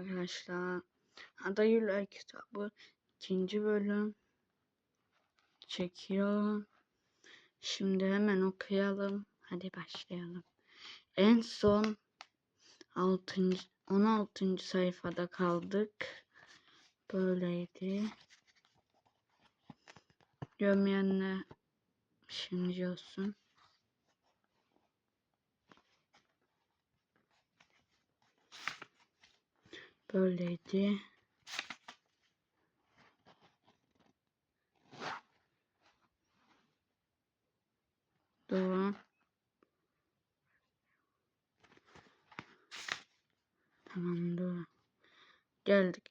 arkadaşlar. Ada Yüler kitabı ikinci bölüm çekiyor. Şimdi hemen okuyalım. Hadi başlayalım. En son 6. 16. sayfada kaldık. Böyleydi. Görmeyenler şimdi olsun. Böyleydi. Devam. Tamam devam. Geldik.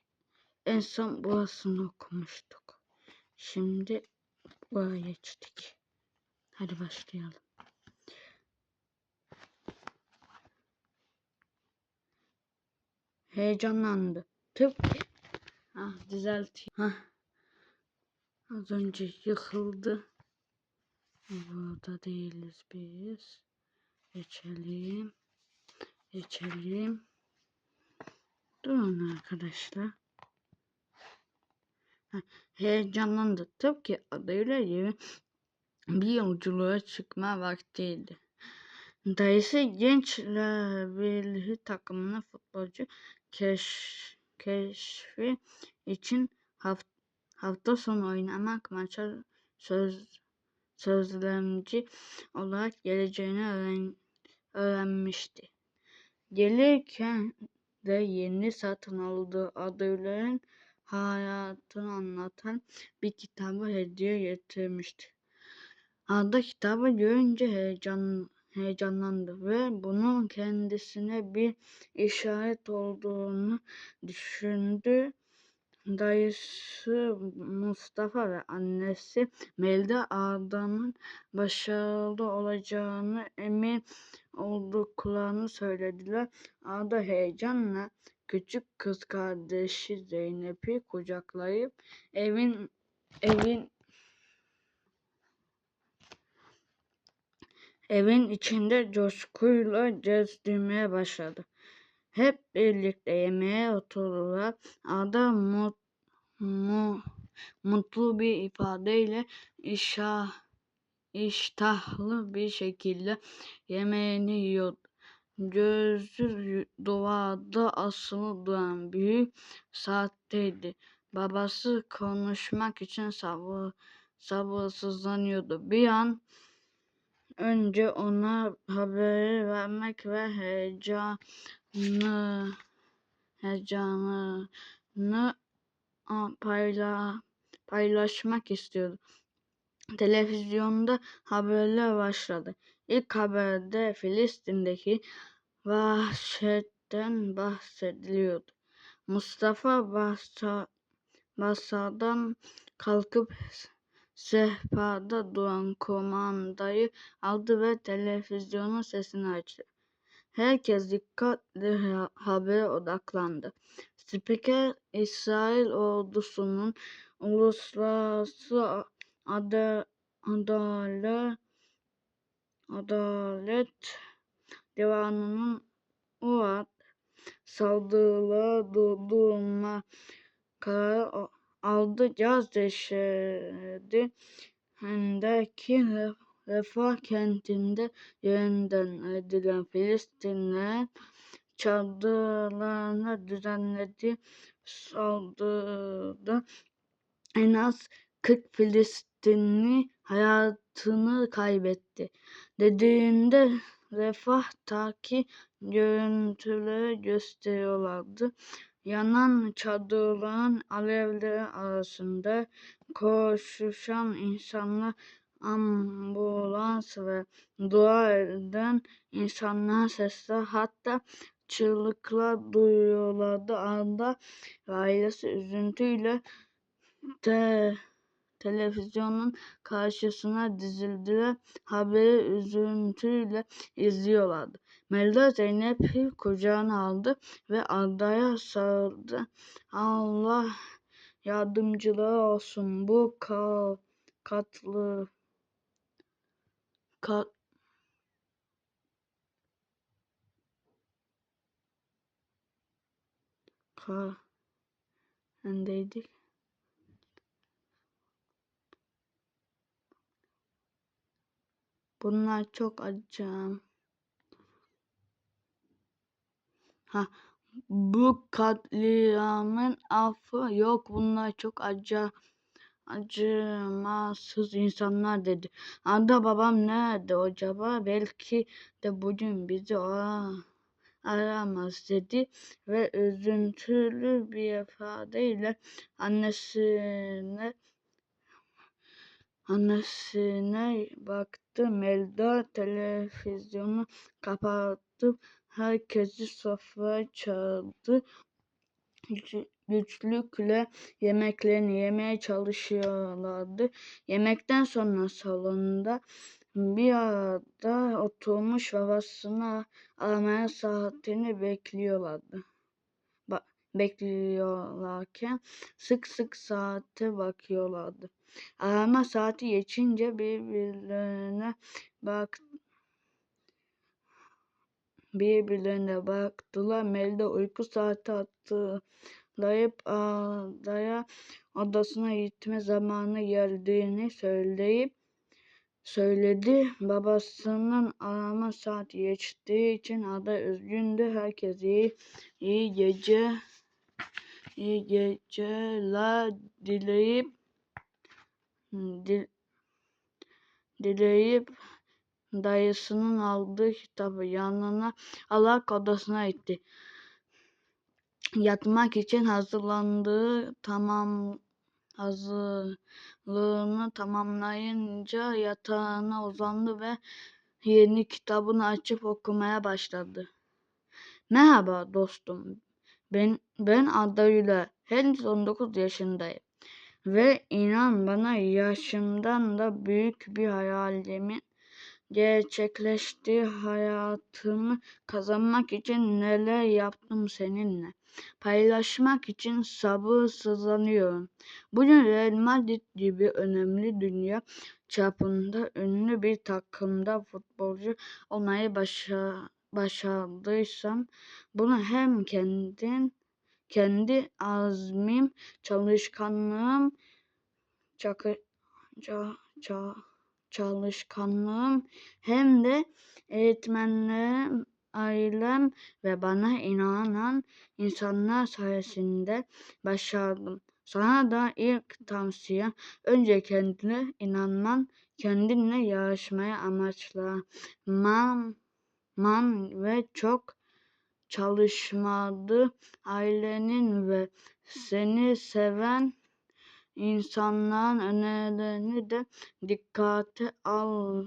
En son burasını okumuştuk. Şimdi buraya geçtik. Hadi başlayalım. Heyecanlandı. Tıpkı ah düzelteyim. Hah. Az önce yıkıldı. Burada değiliz biz. Geçelim. Geçelim. Durun arkadaşlar. Heyecanlandı. Tıpkı adıyla gibi bir yolculuğa çıkma vaktiydi. Dayısı gençler birliği takımının futbolcu keş, keşfi için haft, hafta sonu oynamak maça söz, sözlemci olarak geleceğini öğren, öğrenmişti. Gelirken de yeni satın aldığı adayların hayatını anlatan bir kitabı hediye getirmişti. Ada kitabı görünce heyecan, heyecanlandı ve bunun kendisine bir işaret olduğunu düşündü. Dayısı Mustafa ve annesi Melda Ada'nın başarılı olacağını emin olduklarını söylediler. Ada heyecanla küçük kız kardeşi Zeynep'i kucaklayıp evin evin evin içinde coşkuyla gezdirmeye başladı. Hep birlikte yemeğe oturdular. Ada mut, mu, mutlu bir ifadeyle işa, iştahlı bir şekilde yemeğini yiyordu. Gözü duvada asılı duran büyük saatteydi. Babası konuşmak için sabır, sabırsızlanıyordu. Bir an önce ona haberi vermek ve heyecanı heyecanını payla, paylaşmak istiyordu. Televizyonda haberler başladı. İlk haberde Filistin'deki vahşetten bahsediliyordu. Mustafa Basa, Basa'dan kalkıp sehpada duran kumandayı aldı ve televizyonun sesini açtı. Herkes dikkatle habere odaklandı. Spiker İsrail ordusunun uluslararası ada, adalet Adalet Divanı'nın UAD saldırıları durdurma kararı aldı. Gazze şeridi Hendeki Refah kentinde yeniden edilen Filistinlilerin çadırlarına düzenlediği saldırıda en az 40 Filistinli hayatını kaybetti. Dediğinde Refah'taki görüntüleri gösteriyorlardı. Yanan çadırların alevleri arasında koşuşan insanlar, ambulans ve dua eden insanlar sesler hatta çığlıklar duyuyorlardı. Anda ailesi üzüntüyle te televizyonun karşısına dizildiler. Haberi üzüntüyle izliyorlardı. Melda Zeynep'i kucağına aldı ve Arda'ya sarıldı. Allah yardımcılığı olsun bu ka katlı kat karendeydik. Bunlar çok acı. Ha, bu katliamın affı yok. Bunlar çok acı acımasız insanlar dedi. Anda babam nerede acaba? Belki de bugün bizi ara, aramaz dedi ve üzüntülü bir ifadeyle annesine annesine baktı. Melda televizyonu kapatıp herkesi sofraya çağırdı güçlükle yemeklerini yemeye çalışıyorlardı. Yemekten sonra salonda bir arada oturmuş babasını aramaya saatini bekliyorlardı. Ba bekliyorlarken sık sık saate bakıyorlardı. Arama saati geçince birbirlerine bak birbirlerine baktılar. Melda uyku saati attı layıp adaya odasına gitme zamanı geldiğini söyleyip söyledi. Babasının arama saati geçtiği için ada üzgündü. Herkes iyi, iyi gece iyi geceler dileyip dil, dileyip dayısının aldığı kitabı yanına alarak odasına gitti yatmak için hazırlandığı tamam hazırlığını tamamlayınca yatağına uzandı ve yeni kitabını açıp okumaya başladı. Merhaba dostum. Ben ben adayla henüz 19 yaşındayım. Ve inan bana yaşımdan da büyük bir hayalimin gerçekleştiği hayatımı kazanmak için neler yaptım seninle paylaşmak için sabırsızlanıyorum. Bugün Real Madrid gibi önemli dünya çapında ünlü bir takımda futbolcu olmayı başa başardıysam bunu hem kendin kendi azmim, çalışkanlığım, çakı, ça, ça, çalışkanlığım hem de eğitmenlerim ailem ve bana inanan insanlar sayesinde başardım. Sana da ilk tavsiyem önce kendine inanman, kendinle yarışmaya amaçlaman man ve çok çalışmadı. Ailenin ve seni seven insanların önerilerini de dikkate al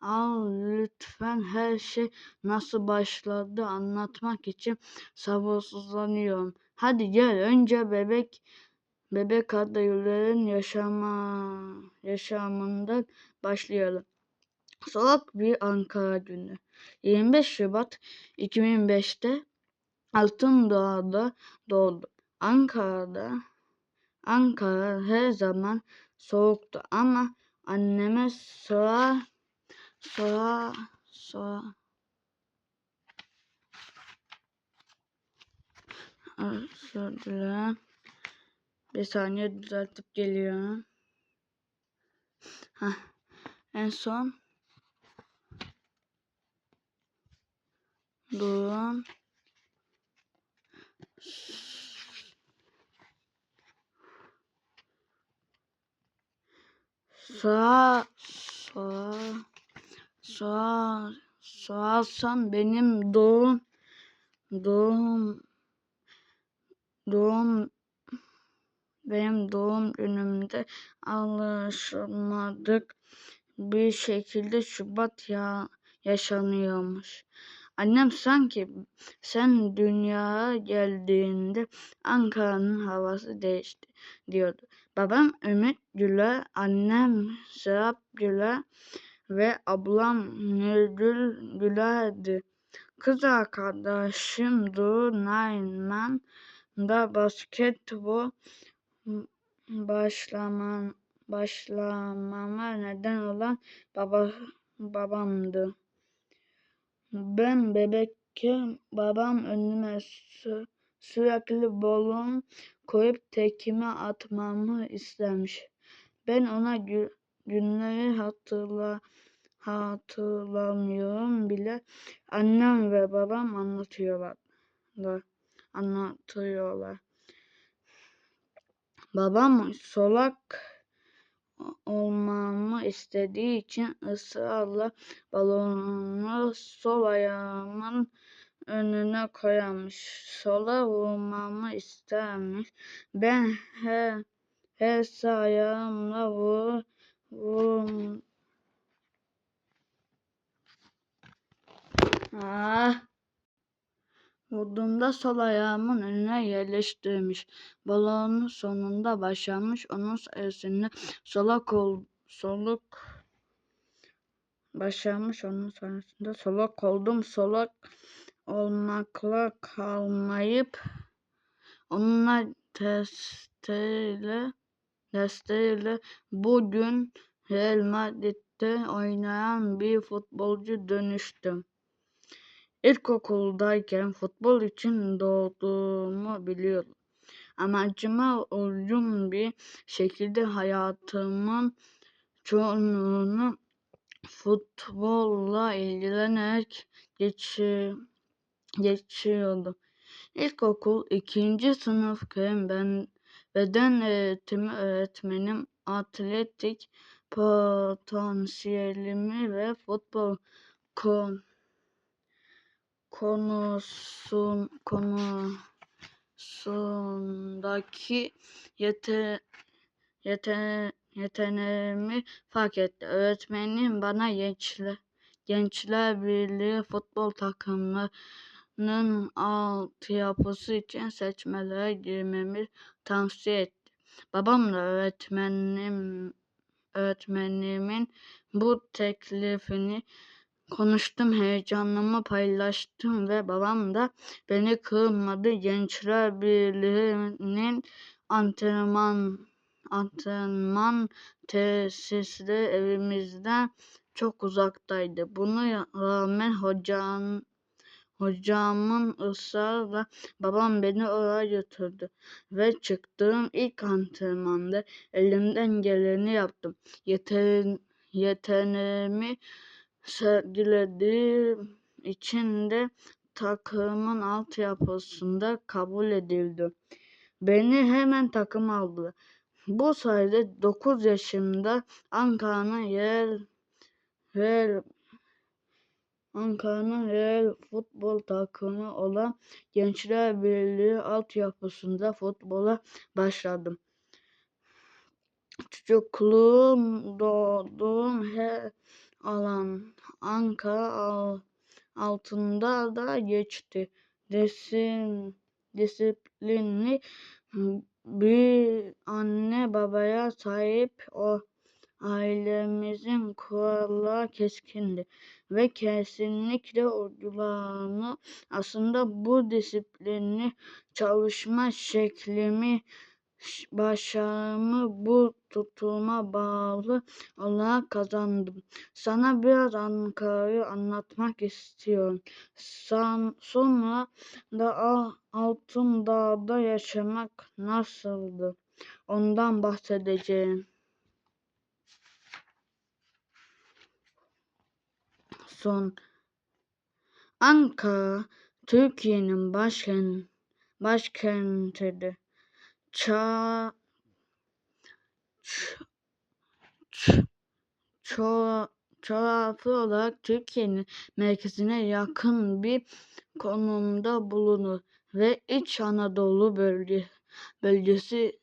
Al lütfen her şey nasıl başladı anlatmak için sabırsızlanıyorum. Hadi gel önce bebek bebek adayların yaşama yaşamından başlayalım. Soğuk bir Ankara günü. 25 Şubat 2005'te Altın Doğa'da doğdu. Ankara'da Ankara her zaman soğuktu ama anneme soğuk Sonra sonra özür dilerim. Bir saniye düzeltip geliyorum. Heh. En son durum sağ sağ Sor, sorarsan benim doğum doğum doğum benim doğum günümde alışılmadık bir şekilde Şubat ya yaşanıyormuş. Annem sanki sen dünyaya geldiğinde Ankara'nın havası değişti diyordu. Babam Ümit Güler, annem Serap Güler ve ablam Nurgül Güler'di. Kız arkadaşım Duru Nayman da basketbol başlaman başlamama neden olan baba babamdı. Ben bebekken babam önüme sürekli balon koyup tekme atmamı istemiş. Ben ona gü günleri hatırla hatırlamıyorum bile. Annem ve babam anlatıyorlar. Anlatıyorlar. Babam solak olmamı istediği için ısrarla balonu sol ayağımın önüne koymuş. Sola vurmamı istermiş. Ben her, her sağ ayağımla vur, vur, Ah. Vurduğumda sol ayağımın önüne yerleştirmiş. Balonun sonunda başarmış. Onun sayesinde sola kol, soluk başarmış. Onun sayesinde solak oldum. Solak olmakla kalmayıp onunla testeyle desteğiyle bugün Real Madrid'de oynayan bir futbolcu dönüştüm. İlkokuldayken futbol için doğduğumu biliyordum. Amacıma uygun bir şekilde hayatımın çoğunluğunu futbolla ilgilenerek geçir, geçiyordum. İlkokul ikinci sınıfken ben beden eğitimi öğretmenim atletik potansiyelimi ve futbol kon konusun konusundaki yete, yete, yeteneğimi fark etti. Öğretmenim bana gençler, gençler birliği futbol takımının altyapısı için seçmelere girmemi tavsiye etti. Babamla öğretmenim öğretmenimin bu teklifini Konuştum, heyecanımı paylaştım ve babam da beni kırmadı. Gençler Birliği'nin antrenman antrenman tesisleri evimizden çok uzaktaydı. Buna rağmen hocam hocamın ısrarla babam beni oraya götürdü ve çıktığım ilk antrenmanda elimden geleni yaptım. Yeter, yeteneğimi sergilediğim için de takımın altyapısında kabul edildi. Beni hemen takım aldı. Bu sayede 9 yaşımda Ankara'nın yer yer Ankara'nın Real futbol takımı olan Gençler Birliği altyapısında futbola başladım. Çocukluğum doğduğum her alan Ankara altında da geçti. Desin, disiplinli bir anne babaya sahip o ailemizin kuralları keskindi ve kesinlikle uygulanı aslında bu disiplinli çalışma şeklimi başarımı bu tutuma bağlı olarak kazandım. Sana biraz Ankara'yı anlatmak istiyorum. San, sonra da Altın Dağ'da yaşamak nasıldı? Ondan bahsedeceğim. Son Ankara Türkiye'nin başkent başkentidir. Ça coğrafi olarak Türkiye'nin merkezine yakın bir konumda bulunur ve İç Anadolu bölge, bölgesi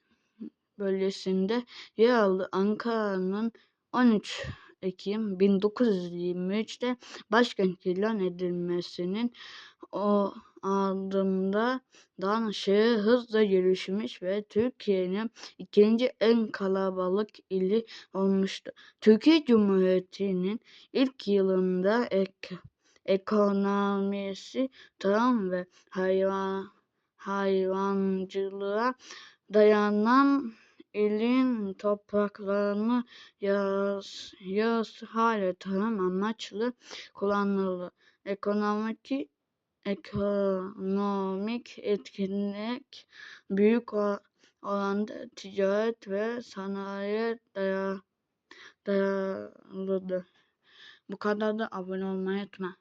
bölgesinde yer aldı. Ankara'nın 13 Ekim 1923'te başkent ilan edilmesinin o ardında dan şehir hızla gelişmiş ve Türkiye'nin ikinci en kalabalık ili olmuştu. Türkiye Cumhuriyeti'nin ilk yılında ek, ekonomisi tarım ve hayvan hayvancılığa dayanan ilin topraklarını yağız, yağız hale tarım amaçlı kullanıldı. Ekonomik ekonomik etkinlik büyük oranda ticaret ve sanayiye dayalıdır. Bu kadar da abone olmayı unutma.